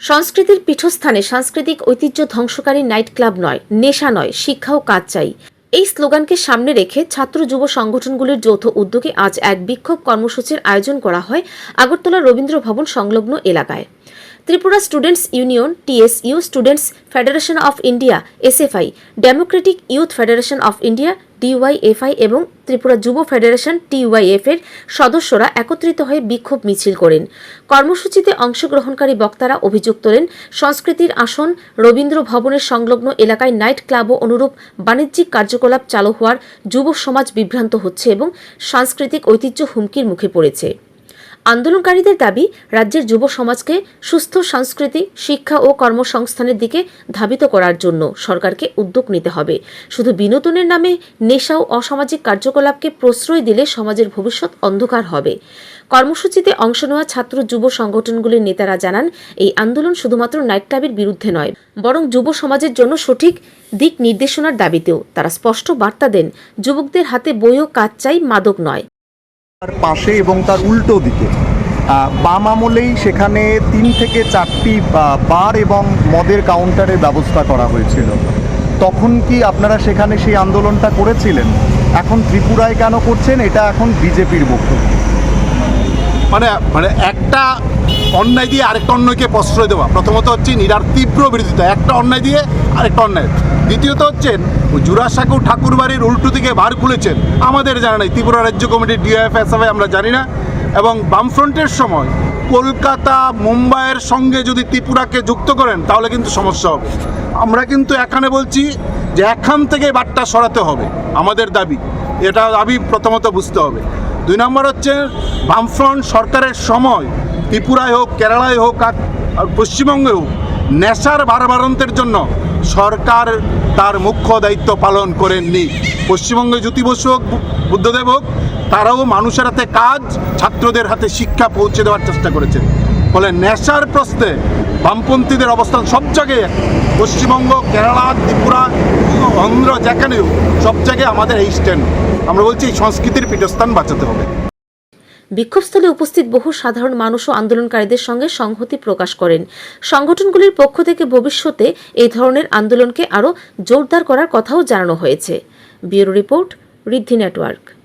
সংস্কৃতির পীঠস্থানে সাংস্কৃতিক ঐতিহ্য ধ্বংসকারী নাইট ক্লাব নয়, নেশা নয়, শিক্ষা ও কাজ চাই। এই স্লোগানকে সামনে রেখে ছাত্র যুব সংগঠনগুলির যৌথ উদ্যোগে আজ এক বিক্ষোভ কর্মসূচির আয়োজন করা হয় আগরতলা রবীন্দ্র ভবন সংলগ্ন এলাকায়। Tripura students union TSU students federation of India SFI democratic youth federation of India DYFI এবং ত্রিপুরা যুব ফেডারেশন টিওয়াইএফ এর সদস্যরা একত্রিত হয়ে বিক্ষোভ মিছিল করেন। কর্মসূচিতে অংশগ্রহণকারী বক্তারা অভিযোগ তোলেন, সংস্কৃতির আসন রবীন্দ্র ভবনের সংলগ্ন এলাকায় নাইট ক্লাব ও অনুরূপ বাণিজ্যিক কার্যকলাপ চালু হওয়ার যুব সমাজ বিভ্রান্ত হচ্ছে এবং সাংস্কৃতিক ঐতিহ্য হুমকির মুখে পড়েছে। আন্দোলনকারীদের দাবি, রাজ্যের যুব সমাজকে সুস্থ সংস্কৃতি শিক্ষা ও কর্মসংস্থানের দিকে ধাবিত করার জন্য সরকারকে উদ্যোগ নিতে হবে। শুধু বিনোদনের নামে নেশা ও অসামাজিক কার্যকলাপকে প্রশ্রয় দিলে সমাজের ভবিষ্যৎ অন্ধকার হবে। কর্মসূচিতে অংশ নেওয়া ছাত্র যুব সংগঠনগুলির নেতারা জানান, এই আন্দোলন শুধুমাত্র নাইট ক্লাবের বিরুদ্ধে নয়, বরং যুব সমাজের জন্য সঠিক দিক নির্দেশনার দাবিতেও। তারা স্পষ্ট বার্তা দেন, যুবকদের হাতে বই ও কাজ চাই মাদক নয়। তার পাশে এবং তার উল্টো দিকে। বাম আমলেই সেখানে তিন থেকে চারটি বার এবং মদের কাউন্টারের ব্যবস্থা করা হয়েছিল। তখন কি আপনারা সেখানে সেই আন্দোলনটা করেছিলেন? এখন ত্রিপুরায় কেন করছেন? এটা এখন বিজেপির বক্তব্য মানে মানে একটা অন্যায় দিয়ে আরেকটা অন্যায়কে প্রশ্রয় দেওয়া। প্রথমত হচ্ছে নিরার তীব্র বিরোধিতা, একটা অন্যায় দিয়ে আরেকটা অন্যায়। দ্বিতীয়ত হচ্ছেন জুরাসাঁকু ঠাকুরবাড়ির উল্টো দিকে বার খুলেছেন। আমাদের জানা নাই, ত্রিপুরা রাজ্য কমিটির ডিএফএসএফ আমরা জানি না। এবং বামফ্রন্টের সময় কলকাতা, মুম্বাইয়ের সঙ্গে যদি ত্রিপুরাকে যুক্ত করেন, তাহলে কিন্তু সমস্যা হবে। আমরা কিন্তু এখানে বলছি যে এখান থেকে বাট্টা সরাতে হবে, আমাদের দাবি। এটা দাবি প্রথমত বুঝতে হবে। দুই নম্বর হচ্ছে বামফ্রন্ট সরকারের সময় ত্রিপুরায় হোক, কেরালায় হোক, আর পশ্চিমবঙ্গে হোক, নেশার বারবারন্তের জন্য সরকার তার মুখ্য দায়িত্ব পালন করেননি। পশ্চিমবঙ্গে জ্যোতি বসু হোক বুদ্ধদেব হোক, তারাও মানুষের হাতে কাজ, ছাত্রদের হাতে শিক্ষা পৌঁছে দেওয়ার চেষ্টা করেছেন। ফলে নেশার প্রশ্নে বামপন্থীদের অবস্থান সব জায়গায় পশ্চিমবঙ্গ, কেরালা, ত্রিপুরা, অন্ধ্র যেখানেও সব জায়গায় আমাদের এই স্ট্যান্ড আমরা বলছি সংস্কৃতির পীঠস্থান বাঁচাতে হবে। বিক্ষোভস্থলে উপস্থিত বহু সাধারণ মানুষ ও আন্দোলনকারীদের সঙ্গে সংহতি প্রকাশ করেন। সংগঠনগুলির পক্ষ থেকে ভবিষ্যতে এই ধরনের আন্দোলনকে আরও জোরদার করার কথাও জানানো হয়েছে। Bureau report Riddhi network.